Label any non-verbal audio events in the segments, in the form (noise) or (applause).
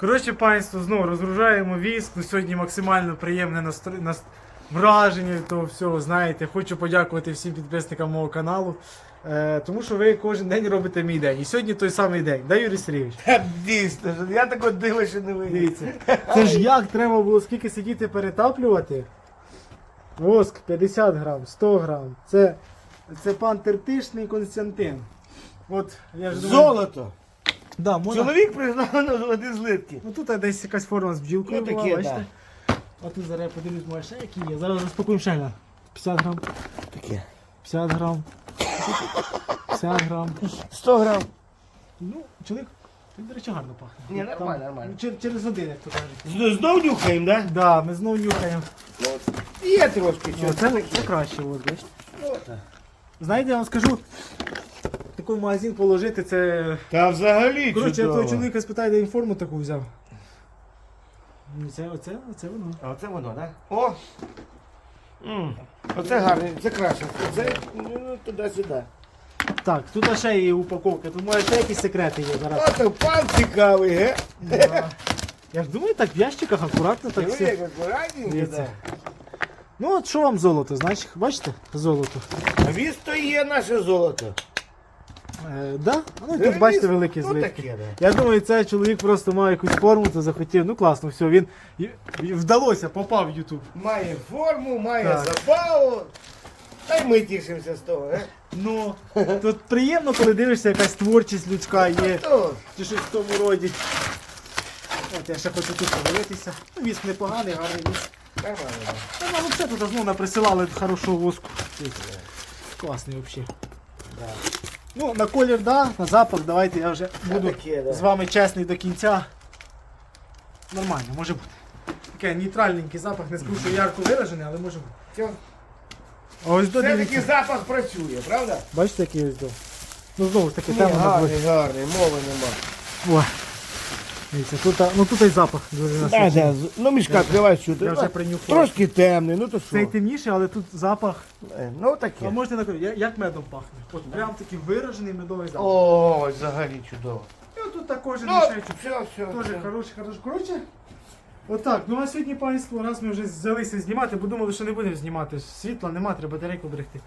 Коротше, панство, знову розгружаємо віск. Ну, сьогодні максимально приємне настро... нас... враження від того всього. Знаєте, хочу подякувати всім підписникам мого каналу. Е, тому що ви кожен день робите мій день. І сьогодні той самий день. Да, Юрій Сергійович? Дійсно, я такого дива ще не видів. Це ж як треба було скільки сидіти перетаплювати? Воск 50 грам, 100 грам. Це, це пан Тертишний Константин. От, я ж думаю, Золото. Да, можна... Чоловік признав на золоті злитки. Ну тут десь якась форма з бджілкою Ну, була, бачите? А тут зараз я подивлюсь, може ще які є. Зараз розпакуємо ще на 50 грам, Таке. 50 грам, 50 грам. 100 грам. Ну, чоловік, він, до речі, гарно пахне. Ні, Там- нормально, нормально. чер- через один, як то кажуть. З- Знов нюхаємо, да? Да, ми знову нюхаємо. Ну, Є трошки О, чого. це, це краще, от, бачите. Ну, так. Знаєте, я вам скажу, такий магазин положити, це. Та взагалі Коротше, я того чоловіка спитаю, де він форму таку взяв. Ну, Це, оце, оце воно. А оце воно, так? Да? О! М, Оце гарне, це краще. Це ну, туди-сюди. Так, тут ще є упаковка, тут може ще якісь секрети є зараз. Ото пан цікавий, ге? Я ж думаю, так в ящиках акуратно так Диви, все. як акуратненько, Дивіться. да. Ну от що вам золото, значить, бачите? Золото. А віз то є наше золото. Е, да? Ну і Е, тут бачите великі ну, злитки. таке, да. Я думаю, цей чоловік просто мав якусь форму, то захотів. Ну класно, все, він і- і вдалося, попав в Ютуб. Має форму, має Так. забаву. Та й ми тішимося з того, ге? Ну, тут приємно, коли дивишся, якась творчість людська є, То, чи щось в тому роді. От я ще хочу тут подивитися. Ну, віск непоганий, гарний віск. нормально. да. Та ну, все тут знову наприсилали хорошого воску. Класний взагалі. Да. Ну, на колір, да, на запах, давайте я вже буду таке, да. з вами чесний до кінця. Нормально, може бути. Таке нейтральненький запах, не скажу, що ярко виражений, але може бути. Все. А ось до Все-таки дивіться. запах працює, правда? Бачите, який ось до. Ну знову ж таки, Ні, темно гарний, гарний, мови нема. О. Дивіться, тут, ну тут і запах дуже Да, насичений. да, ну мішка відкривай чути. Я вже Ну, принюхав. Трошки темний, ну то Цей що? темніший, але тут запах. Е, Ну А таке. можете на я- як медом пахне. От прям такий виражений медовий запах. О, взагалі чудово. І от тут також Ну, мішають. все, все. Теж все. хороший, хороший. Коротше. Отак, ну а сьогодні панство, раз ми вже взялися знімати, бо думали, що не будемо знімати. Світла нема, треба батарейку берегти.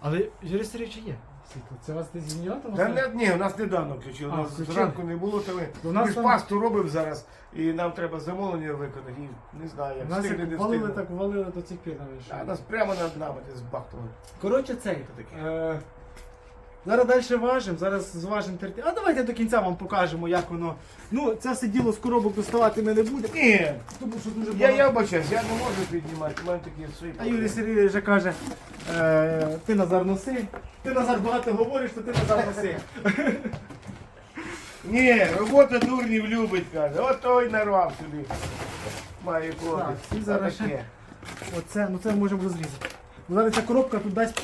Але Юрій Сергійович є світло. Це вас десь генератор? Та не, ні, у нас недавно включили. А, У нас включили? зранку не було, то ми, У нас ми ж там- пасту робимо зараз, і нам треба замовлення виконати. І не знаю, як нас як не валили, встигне. так валили до цих пір А, нас прямо над нами ти збахнули. Коротше, цей. Е, зараз далі важимо, зараз зважимо терти. А давайте до кінця вам покажемо, як воно. Ну, це все діло з коробок доставати ми не будемо. Ні, Тому що дуже я, багато. я вибачаюсь, я не можу піднімати, у мене такі свої. А Юрій Сергійович вже каже, е, ти Назар носи. Ти Назар багато говориш, то ти Назар носи. (laughs) Ні, робота дурнів любить, каже. От той нарвав собі. Має Так, хлопець. зараз ще- Оце, ну це можемо розрізати. Ну, Зараз ця коробка тут дасть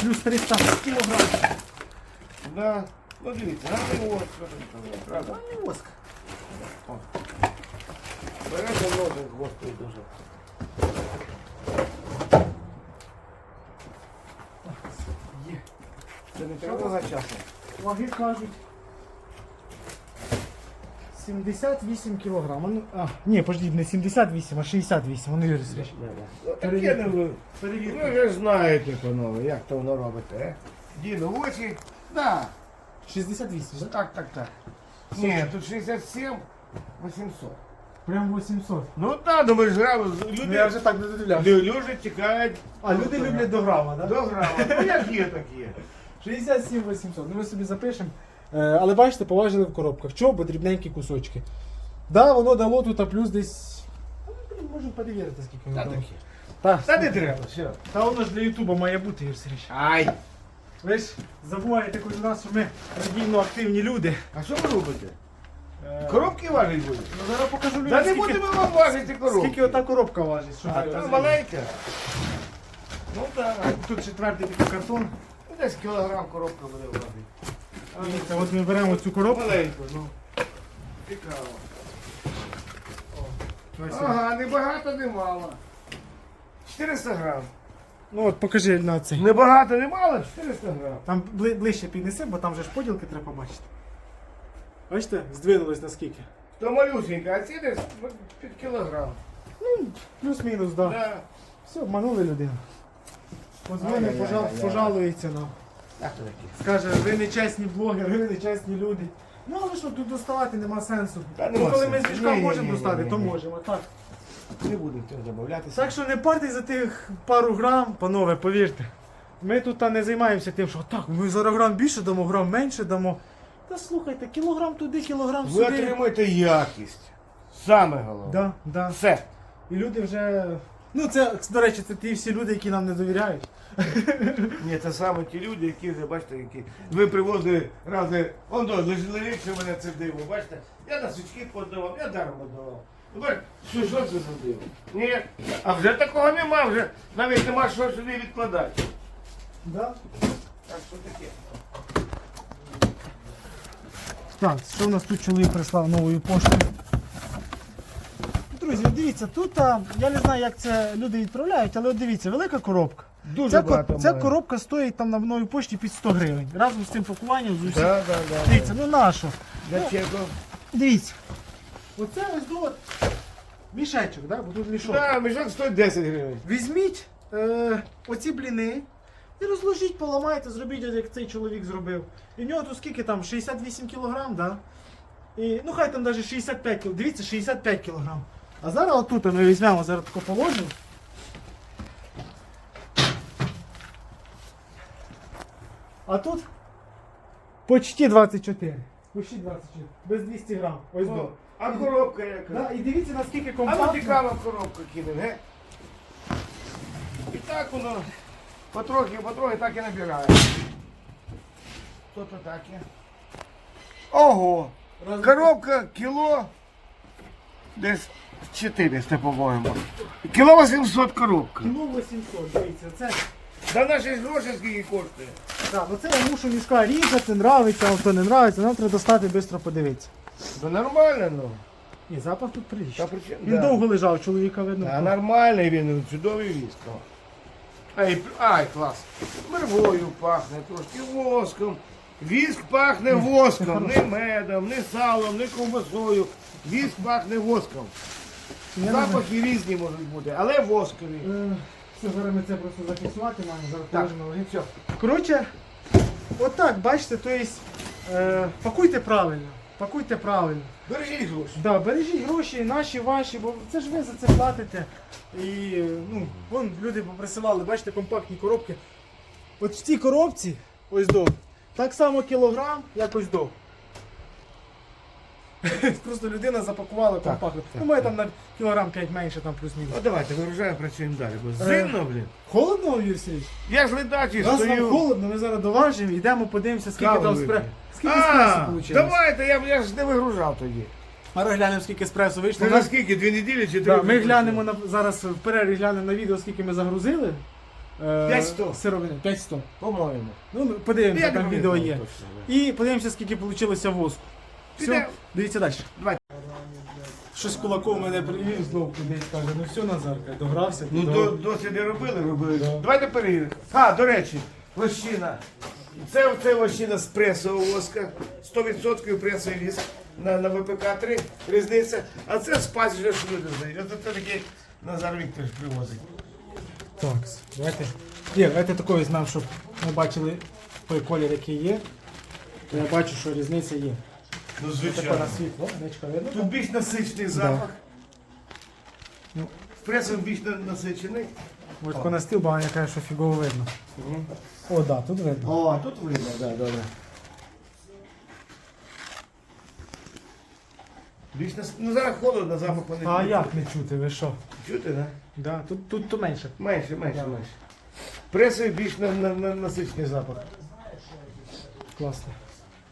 плюс 300 кілограм. Да. Ну дивіться, гарний там сказав, правда? А не воск. Берете ножик, дуже. Є. Це не треба за часом. Ваги кажуть. 78 кілограм. А Ну, а, ні, подожди, не 78, а 68. Воно Юрій Сергійович. Таке не ви. Ви вже знаєте, панове, як то воно робите, е? Діну в очі. Да. 68, так? Так, так, так. Ні, тут 67, 800. Прям 800. Ну так, ну ми ж грали, люди, Ну я вже так не додивлявся. лю- люди чекають. А люди люблять до грама, так? До грама. Ну як є, так є. 67 800. Ну ми собі запишемо. Е, але бачите, поважили в коробках. Чого? Бо дрібненькі кусочки. Да, воно дало тут а плюс десь. Ми блін, можемо перевірити, скільки воно Та дало. таке. Та, Та не треба, все. Та воно ж для Ютуба має бути, Юрій Сергійович. Ай. Ви ж забуваєте кожен раз, що ми радійно активні люди. А що ви робите? Е, Коробки важить будуть? Ну зараз покажу людям, Та не скільки, будемо вам важити коробки. скільки ота коробка важить. Що А ви та розумієте. маленька. Ну так. Тут четвертий такий картон. Ну, Десь кілограм коробка буде важити. Дивіться, от ми беремо цю коробку. Маленьку, ну. Цікаво. Ось. Ага, не багато, не мало. 400 грам. Ну от покажи на цей. Не багато, не мало, 400 грам. Там бли- ближче піднеси, бо там вже ж поділки треба побачити. Бачите, здвинулось наскільки. То малюсенька, а ці десь під кілограм. Плюс-мінус, так. Да. Да. Все, обманули людину. Позвони, Ай-яй-яй, пожал, пожалується нам. Скаже, ви не чесні блогери, ви не чесні люди. Ну але що тут доставати нема сенсу. Та ну нема коли ми з сенсу. мішка Ні, ні, можемо достати, то можемо. Так. Не будемо тим забавлятися. Так що не партий за тих пару грам, панове, повірте. Ми тут та не займаємося тим, що так, ми зараз грам більше дамо, грам менше дамо. Та слухайте, кілограм туди, кілограм Ви сюди. отримуєте якість. Саме головне. Да, да. Все. І люди вже. Ну, це, до речі, це ті всі люди, які нам не довіряють. (laughs) Ні, це саме ті люди, які вже бачите, які ви привозили рази. Он до лежить, що мене це диво. Бачите, я на свічки подавав, я даром подавав. Що, що це за диво? Ні. А вже такого нема, вже навіть нема що сюди відкладати. Да? Так що таке. Так, що в нас тут чоловік прислав новою поштою? Друзі, дивіться, тут а, я не знаю, як це люди відправляють, але от дивіться, велика коробка. Дуже Ця, ко- багато ця має. коробка стоїть там на новій пошті під 100 гривень. Разом з цим пакуванням з усім. Да, да, да. Дивіться, ну нащо? Для чого? Дивіться. Оце ось до от мішечок, да? бо тут мішок. Да, мішок стоїть 10 гривень. Візьміть е, оці бліни і розложіть, поламайте, зробіть, як цей чоловік зробив. І в нього тут скільки там? 68 кілограм, да? І, ну хай там навіть 65 кг. Дивіться, 65 кілограм. А зараз отут ми візьмемо, зараз тако положимо. А тут почти 24. Почти 24. Без 200 грам. Ось до. А коробка яка? Да, і дивіться наскільки А ну компактно. цікава коробка кинемо, ге? І так воно потрохи, потрохи так і набирає. Що то таке? Ого! Раз- Коробка кіло десь 400, по-моєму. Кіло 800 коробка. Кіло 800, дивіться, це Да наші гроші скільки коштує. Так, ну це я мушу мішка різати, нравиться, а хто не нравиться, нам треба достати швидко подивитися. Да нормально, ну. Ні, запах тут Та приличний. при Він да. довго лежав, чоловіка видно. А нормальний він, чудовий віск. о. Ай, ай, клас. Мервою пахне, трошки воском. Віск пахне воском, не медом, не салом, не ковбасою. Віск пахне воском. Я не знаю. Запахи різні можуть бути, але воскові. Е, Все, зараз ми це просто зафіксувати маємо, зараз Так, положимо все. Коротше, отак, бачите, то є, е, пакуйте правильно. Пакуйте правильно. Бережіть гроші. Да, бережіть гроші, наші, ваші, бо це ж ви за це платите. І ну, вон люди поприсилали, бачите, компактні коробки. От в цій коробці, ось до, так само кілограм, як ось до. (laughs) Просто людина запакувала компактно. так, Ну, має там на кілограм 5 менше, там плюс-мінус. Ну давайте, вигружаємо, працюємо далі. Бо зимно, блін. Холодно, Юрій Сергійович? Я ж ледачий Раз нам стою. холодно, ми зараз доважимо, йдемо, подивимося, скільки Каву там вип'ємо. спре... Скільки еспресо А, вийшло. давайте, я, я ж не вигружав тоді. А глянемо, скільки еспресо вийшло. У на скільки? Дві неділі чи три? Да, ми глянемо на зараз в перерві глянемо на відео, скільки ми загрузили. Е, 500. Сировини. 500. По-моєму. Ну, ми подивимося, Я не там відео пам'ятаю є. точно, да. І подивимося, скільки вийшло воску. Все. Дивіться далі. Давай. Щось кулаком мене привів знову кудись, каже, ну все, Назарка, догрався. Ну, дограв. до, досі не робили, робили. Да. Давайте перевіримо. А, до речі, лощина. Це, це лощина з пресового воска. 100% пресовий віск на, на ВПК-3. Різниця. А це спать вже ж люди здають. Оце це такий Назар Вікторович привозить. Так, давайте. Є, давайте такого візьмемо, щоб ми бачили той колір, який є. Я бачу, що різниця є. Ну, Таке на світло, нечка видно. Тут більш насичений запах. Ну. В пресовий більш на- насичений. Ось на стіл, бо я каже, що фігово видно. О, так, да, тут видно. О, тут видно, так, да, добре. Більш нас... Ну зараз холодно, запах вони. А як не чути, ви що? Чути, так? Да? Да, тут, тут то менше. Менше, менше, Да. менше. Пресовий більш на, на, на, насичений запах. Класно.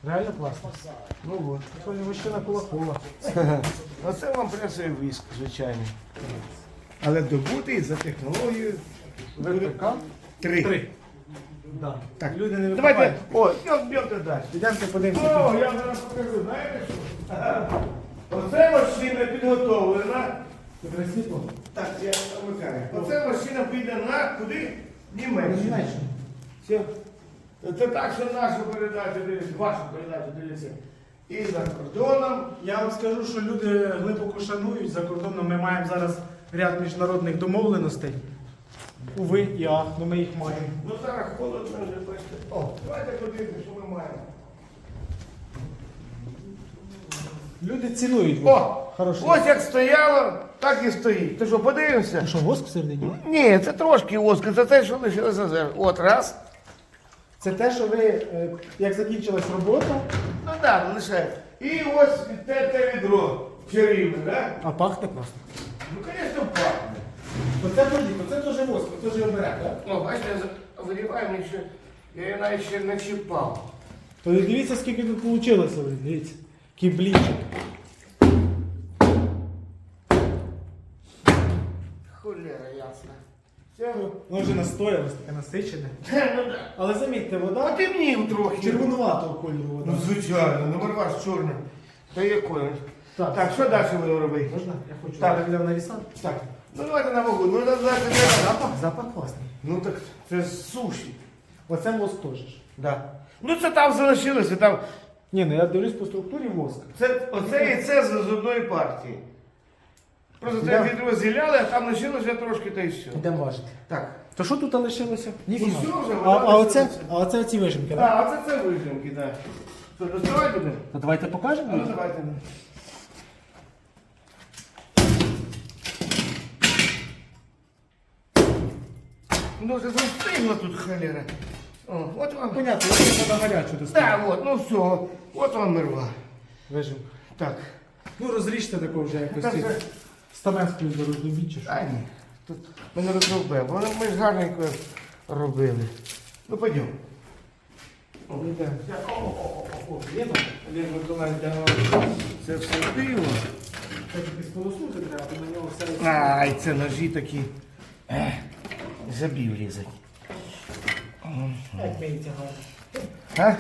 Реально класно. Ну от. Сьогодні вищина кулакова. (laughs) Оце вам пресовий віск, звичайний. Але добутий за технологією. ВПК? Три. Три. Да. Так. Люди не Давайте, о, б'ємте далі. Йдемте подивимося. О, я зараз покажу, знаєте що? (laughs) Оце машина підготовлена. Світло. Так, я вмикаю. Оце машина піде на куди? Німеччину. Все. Це так, що нашу передачу дивиться, вашу передачу дивиться. І за кордоном. Я вам скажу, що люди глибоко шанують за кордоном. Ми маємо зараз ряд міжнародних домовленостей. Уви і ах, ну ми їх маємо. Ну зараз холодно вже бачите. О, давайте подивимося, що ми маємо. Люди цінують. О! Хорошо. Ось як стояло, так і стоїть. Ти що, подивимося? що, воск всередині? Ні, це трошки воску, це те, що лишилося. От раз. Це те, що ви, е, як закінчилась робота, Ну так, лише. І ось те, те відро чарівне, так? а пахне класно. Ну, звісно, пахне. Оце подібно, це теж воск, теж оберег, так? Ну, бачите, виріваю мені ще, я її навіть ще не чіпав. То дивіться, скільки тут вийшло, дивіться. Який блінчик. Холера, ясно. Все. Воно вже настоялось, таке насичене. (laughs) Ну. Але замітьте, вода Потемнів трохи. червонуватого кольору вода. Ну, звичайно, не вирваш чорним. Та якою? Так, Так, що далі будемо робити? Можна? Я хочу Так. так. для навіса. Так, ну давайте на вагу. Ну, давайте. Запах, запах класний. Ну так це суші. Оце воск теж. Да. Ну це там залишилося, там. Ні, ну я дивлюсь по структурі воск. Це, оце і це з, з одної партії. Просто це відро зіляли, а там лишилося трошки та й все. Йдемо важити. Так. То що тут лишилося? Ніфіга. Ну, все вже, А, а, оце, а оце ці вишеньки, А, так? а це це вижимки, так. Що, доставай буде? То давайте покажемо. Ну давайте. Ну, це застигло тут холера. О, от вам. Понятно, я треба гарячу достати. Так, от, ну все, от вам мерва. Вижим. Так. Ну розріжте тако вже якось. Так, ці Стамескою дорожню чи що. А ні, тут ми не розробимо, ми ж гарненько робили. Ну, пойдем. Йдемо. О. Олег Миколаївич, це все диво. Так якось полоснути треба, то на нього все. Ай, це ножі такі. Ех, забів різати. Як гарно. А?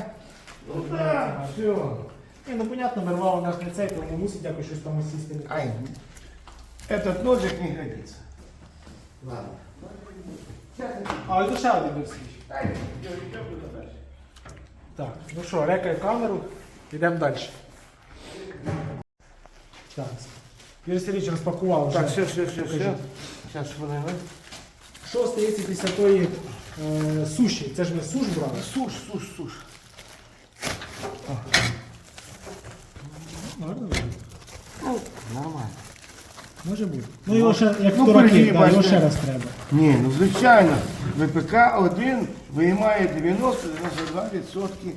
Ну так, все. Ні, ну понятно, мерва у нас не цей, тому мусить якось щось там осісти. Ай, этот ножик не годится. Ладно. А ось ще один досвід. Ай, я я буду дальше. Так, ну що, рекай камеру, йдемо далі. Так. Юрій Сергійович розпакував вже. Так, все, все, все, Покажіть. все. Сейчас хвилину. Що стається після тої е, суші? Це ж ми суш брали. Суш, суш, суш. Гарно. Ну, нормально. Може бути. Ну його ще, як Ну, в да, його бачите. ще раз треба. Ні, ну звичайно, ВПК 1 виймає 90-92%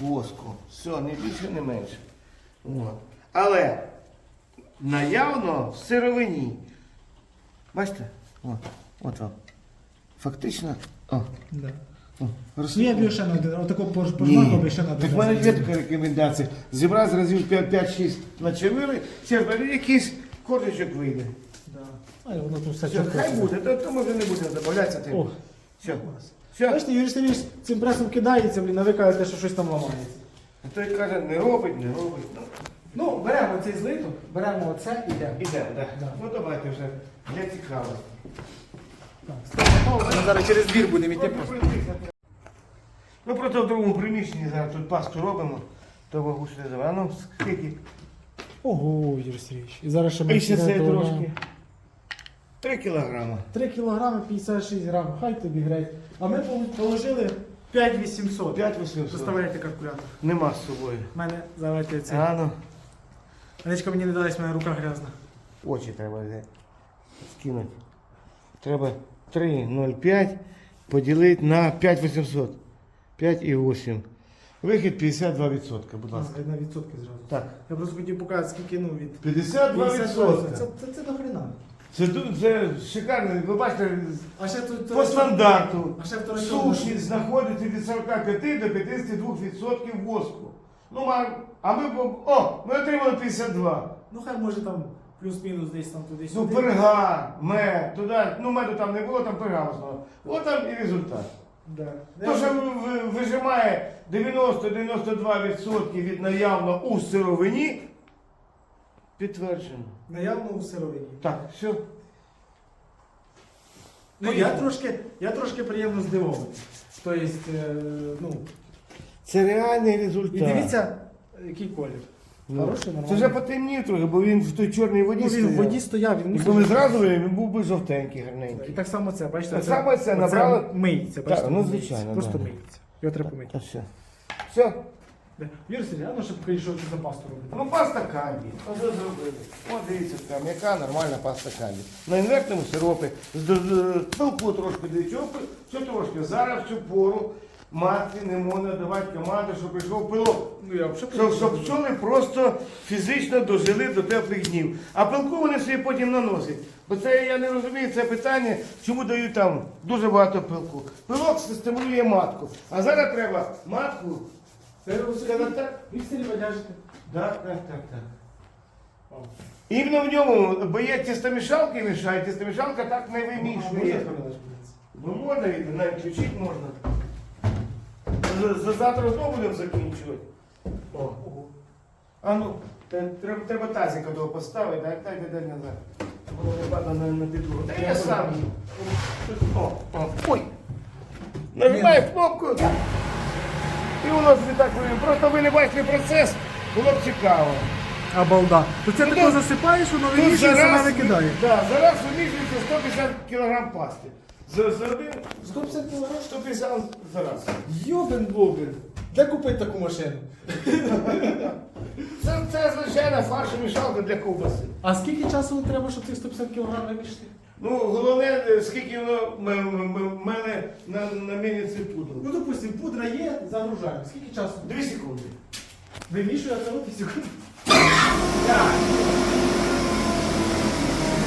воску. Все, не більше, не менше. От. Але наявно в сировині. Бачите? От, от вам. Фактично. О, Да. о, Ну, я б його ще на один, отако пож- пожмакав би ще на Так в мене раз. є така рекомендація. Зібрати разів 5-6 начавили, зараз якийсь коржичок вийде. Да. А, воно тут все Все, хай буде, то, то ми вже не будемо забавлятися тим. О, Все. Все. Бачите, Юрій Сергійович цим пресом кидається, блін, а ви кажете, що щось там ламається. А той каже, не робить, не робить. Ну, Ну, беремо цей злиток, беремо оце і йдемо. ідемо, так. Да. Ну давайте вже для цікавості. Так, ми зараз через двір будемо йти просто. Ну просто в другому приміщенні зараз тут пасту робимо, то вагу сюди завели. Ну скільки? Ого, Юрій Сергійович. І зараз ще ми І ще це трошки. Три кілограми. 3 кілограми 56 грам, хай тобі греть. А ми пол- положили 5800. 5800. Доставляйте калькулятор. Нема з собою. У мене, давайте це. А ну. Анечка мені не дасть, в мене рука грязна. Очі треба взяти. Скинути. Треба 3,05 поділити на 5,800. 5,8. Вихід 52%, будь А, на відсотки зразу. Так. Я просто хотів показати, скільки ну від 52%. Це, це, це до хрена. Це, ду- це шикарно. Ви бачите, А ще тут по стандарту А ще второй суші знаходиться від 45 до 52% воску. Ну, ма- а ми, б- о, ми отримали 52. Ну хай може там плюс-мінус десь там туди Ну, сюди. перга, мед, туди, ну меду там не було, там перга в основному. От там і результат. Да. То, що ви- ви- вижимає 90-92% від наявно у сировині, підтверджено. Наявно у сировині. Так, все. Ну я трошки, я трошки приємно здивований. Тобто, е, ну, Це реальний результат. і дивіться, Який колір? Ну, Хороший, Це нормальний. вже потемнів трохи, бо він в той чорній воді Ну, він в стояв. воді стояв, він Якби ми зразу вивели, він був би жовтенький, І так само це, бачите? Так само це оце набрали- Миється, бачите? ну, миється. звичайно, Просто да. миється. Його треба помити. Та все. Все. Юрій Сергій, а ну ще покажи, що це за пасту робити. Ну, паста канді. Оце зробили. От дивіться, там, яка нормальна паста канді. На інвертному сиропі, з з- з- пилку трошки дивіться, все трошки. Зараз в цю пору матері не можна давати команди, щоб прийшов пилок. Ну я Щоб, щоб пчоли просто фізично дожили до теплих днів. А пилку вони собі потім наносять. Бо це я не розумію це питання, чому дають там дуже багато пилку. Пилок стимулює матку. А зараз треба матку. Сказати так? Так, так, так, так. Іменно в ньому, бо є тістомішалки мішають, тістомішалка так не вимішує. Ну можна, навіть включити можна. За, за завтра знову будемо закінчувати. О. А ну, те- треба, треба тазика того поставити, так, так, дай назад. Воно не падає на, на підлогу. Та я сам. О, о, ой. Нажимаю кнопку. І воно собі так вийде. Просто ви не бачили процес, було б цікаво. Обалда. То це Ну, тако засипаєш, воно Тут вимішує, саме зараз, викидає. да, зараз вимішується 150 кг пасти. За, за один 150 кг? 150 зараз. Йобен бобен. Де купити таку машину? Це, це звичайна фаршомішалка для ковбаси. А скільки часу треба, щоб цих 150 кг вимішати? Ну, головне, е, скільки воно м- мене на, на мельниці пудру. Ну, допустим, пудра є, загружаємо. Скільки часу? Дві секунди. Вимішує, а це от і секунд. Так.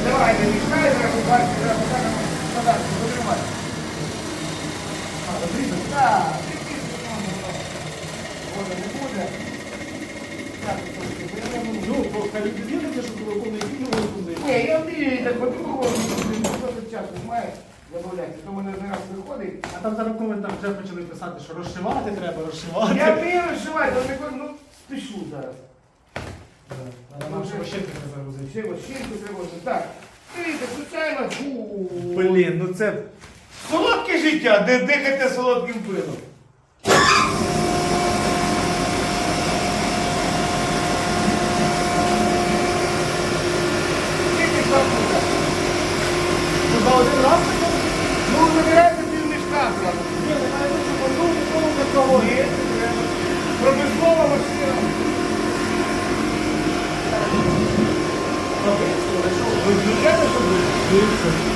Давай, не мішай, зараз бачиш, зараз. Подати, Так, Воно не буде. Так. Ну, хай люди дивляться, було фільм, воно повний. Ні, я так по-другому, часто має замовляти, то мене зараз виходить. А там зараз в вже почали писати, що розшивати треба, розшивати. Я вмію розшивати, але не ну спішу зараз. Треба нам ще машинки не загрузити. Ще вощинку треба. Так, дивіться, звичайно. Блін, ну це... Солодке життя, де дихайте солодким пилом. Скільки там? Ну, за один раз? Ну, набирайте пів мішка зразу. Ні, немає бути, щоб одну ніколи не проводити. 그래서 그 뒤에 있어요.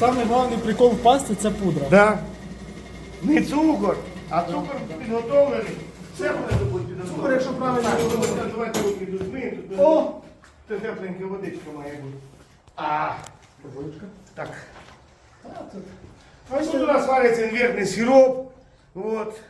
Самий головний прикол в пасті це пудра. Да. Не цукор, а цукор підготовлений. Все буде добути підготовлений. Цукор, якщо правильно ну, Давайте руки до змії. О! Це тепленька водичка має бути. А, Водичка. так. А, тут. Тут у нас вариться інвертний сироп. От.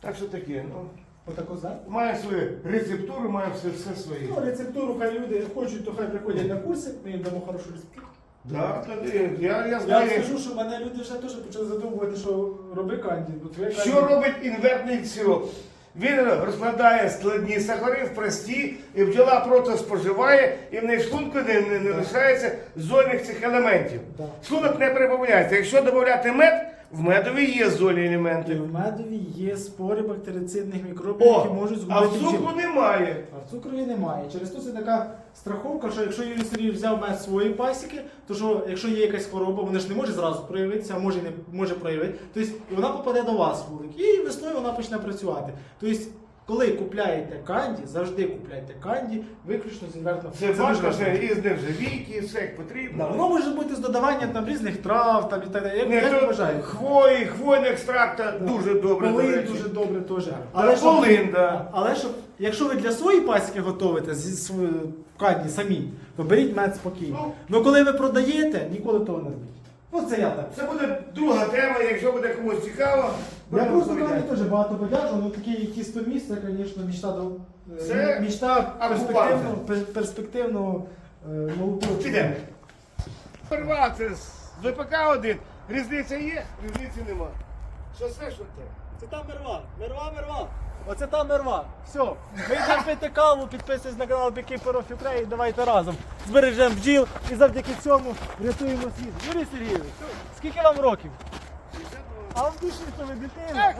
Так що таке, ну. Отако за. Має свою рецептуру, має все, все своє. Ну, рецептуру, хай люди хочуть, то хай приходять на курси, ми їм дамо хорошу рецептуру. Да, тоді, я, я Я знаю, скажу, що мене люди вже теж почали задумувати, що роби канді. бо твоє що робить інвертний сироп. Він розкладає складні сахари в прості, і бджола просто споживає, і в неї шлунку не, не, не лишається зольних цих елементів. Да. Шлунок не прибавляється. Якщо додати мед, в медові є зольні І в медові є спори бактерицидних мікробів, О, які можуть а в згубити бджіл. цукру немає. А в цукрові немає. Через то це така страховка, що якщо Юрій Сергій взяв мед свої пасіки, то що якщо є якась хвороба, вона ж не може зразу проявитися, а може і не може проявити. Тобто і вона попаде до вас в вулик. І весною вона почне працювати. Тобто, коли купляєте канді, завжди купляйте канді, виключно з інвертного. Це важко, що із нержавійки, все як потрібно. Воно може бути з додаванням там різних трав там, і так далі. Як, Не, як то вважаєте? хвої, хвойний екстракт дуже добре. до Полин речі. дуже добре теж. Але щоб- полин, да. Але щоб, якщо ви для своєї пасіки готуєте зі своєї канді самі, то беріть мед спокійно. Ну. Ну коли ви продаєте, ніколи того не робіть. Ну це я так. Це буде друга тема, якщо буде комусь цікаво. Я будемо просто розповідати. теж багато подякував, ну таке якісь місце, звісно, мічта до е, Це мічта перспективного, окупанти. пер- е, молодого. Підемо. Перва це з ВПК один. Різниця є, різниці нема. Що це, що те? Це там мерва, мерва, мерва. Оце там мерва. Все. Ми йдемо пити каву, підписуйтесь на канал Beekeeper of Ukraine, давайте разом збережемо бджіл і завдяки цьому рятуємо світ. Юрій Сергійович, скільки вам років? А в душі що ви дитина?